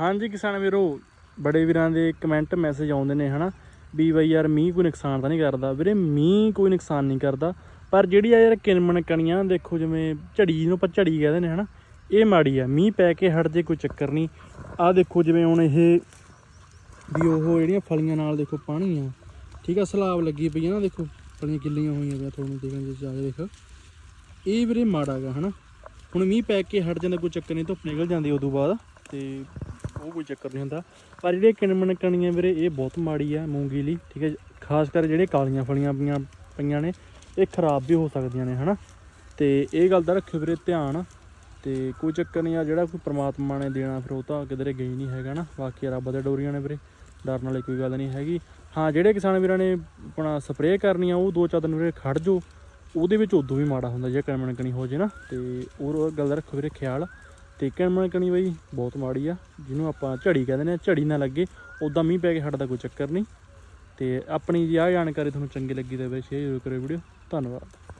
ਹਾਂਜੀ ਕਿਸਾਨ ਵੀਰੋ, ਬੜੇ ਵੀਰਾਂ ਦੇ ਕਮੈਂਟ ਮੈਸੇਜ ਆਉਂਦੇ ਨੇ, ਹਨਾ? ਵੀ ਬਈ ਯਾਰ ਮੀਂਹ ਕੋਈ ਨੁਕਸਾਨ ਤਾਂ ਨਹੀਂ ਕਰਦਾ? ਵੀਰੇ, ਮੀਂਹ ਕੋਈ ਨੁਕਸਾਨ ਨਹੀਂ ਕਰਦਾ। ਪਰ ਜਿਹੜੀ ਆ ਯਾਰ ਕਿਨਮਣ ਕਣੀਆਂ, ਦੇਖੋ ਜਿਵੇਂ ਝੜੀ ਨੂੰ ਆਪਾਂ ਝੜੀ ਕਹਿੰਦੇ ਨੇ, ਹਨਾ? ਇਹ ਮਾੜੀ ਆ। ਮੀਂਹ ਪੈ ਕੇ ਹਟ ਜੇ ਕੋਈ ਚੱਕਰ ਨਹੀਂ। ਆ ਦੇਖੋ ਜਿਵੇਂ ਹੁਣ ਇਹ ਵੀ ਉਹ ਜਿਹੜੀਆਂ ਫਲੀਆਂ ਨਾਲ ਦੇਖੋ ਪਾਣੀ ਆ। ਠੀਕ ਆ, ਸਲਾਬ ਲੱਗੀ ਪਈ ਆ ਨਾ, ਦੇਖੋ। ਫਲੀਆਂ ਗਿੱਲੀਆਂ ਹੋਈਆਂ ਪਿਆ ਤੁਹਾਨੂੰ ਦੇਖਣ ਜੇ ਜਾ ਕੇ ਦੇਖੋ। ਇਹ ਵੀਰੇ ਮਾੜਾ ਗਾ, ਹਨਾ? ਹੁਣ ਮੀਂਹ ਪੈ ਕੇ ਹਟ ਜਾਂਦਾ, ਕੋਈ ਚੱਕਰ ਨਹੀਂ, ਧੁੱਪ ਨਿਕਲ ਜਾਂਦੀ ਉਦੋਂ ਬਾਅਦ। ਤੇ ਉਹ ਕੋਈ ਚੱਕਰ ਨਹੀਂ ਹੁੰਦਾ। ਪਰ ਜਿਹੜੇ ਕਿਣਮਣ ਕਣੀਆਂ ਵੀਰੇ, ਇਹ ਬਹੁਤ ਮਾੜੀ ਆ ਮੂੰਗੀ ਲਈ ਠੀਕ ਹੈ ਖਾਸ ਕਰ ਜਿਹੜੇ ਕਾਲੀਆਂ ਫਲੀਆਂ ਪਈਆਂ ਪਈਆਂ ਨੇ, ਇਹ ਖਰਾਬ ਵੀ ਹੋ ਸਕਦੀਆਂ ਨੇ, ਹਨਾ। ਤੇ ਇਹ ਗੱਲ ਦਾ ਰੱਖਿਓ ਵੀਰੇ ਧਿਆਨ। ਤੇ ਕੋਈ ਚੱਕਰ ਨਹੀਂ ਆ, ਜਿਹੜਾ ਕੋਈ ਪ੍ਰਮਾਤਮਾ ਨੇ ਦੇਣਾ, ਫਿਰ ਉਹ ਤਾਂ ਕਿਧਰੇ ਗਈ ਨਹੀਂ ਹੈਗਾ ਨਾ। ਬਾਕੀ ਰੱਬ ਦੇ ਡੋਰੀਆਂ ਨੇ ਵੀਰੇ, ਡਰਨ ਵਾਲੀ ਕੋਈ ਗੱਲ ਨਹੀਂ ਹੈਗੀ। ਹਾਂ, ਜਿਹੜੇ ਕਿਸਾਨ ਵੀਰਾਂ ਨੇ ਆਪਣਾ ਸਪਰੇਅ ਕਰਨੀ ਆ, ਉਹ ਦੋ ਚਾਰ ਦਿਨ ਵੀਰੇ ਖੜ ਜੋ ਉਹਦੇ ਵਿੱਚ ਉਦੋਂ ਵੀ ਮਾੜਾ ਹੁੰਦਾ, ਜੇ ਕਣਮਣਕਣੀ ਹੋ ਜੇ ਨਾ। ਤੇ ਉਹ ਗੱਲ ਦਾ ਰੱਖੋ ਵੀਰੇ, ਖਿਆਲ। ਤੇ ਕਣਮਣ ਕਣੀ ਬਈ, ਬਹੁਤ ਮਾੜੀ ਆ, ਜਿਹਨੂੰ ਆਪਾਂ ਝੜੀ ਕਹਿੰਦੇ ਨੇ, ਝੜੀ ਨਾ ਲੱਗੇ ਉਦਾਂ ਮੀਂਹ ਪੈ ਕੇ ਹਟਦਾ ਕੋਈ ਚੱਕਰ ਨਹੀਂ। ਤੇ ਆਪਣੀ ਜੀ ਆਹ ਜਾਣਕਾਰੀ ਤੁਹਾਨੂੰ ਚੰਗੀ ਲੱਗੀ ਤਾਂ ਬਈ ਸ਼ੇਅਰ ਜ਼ਰੂਰ ਕਰਿਓ ਵੀਡੀਓ, ਧੰਨਵਾਦ।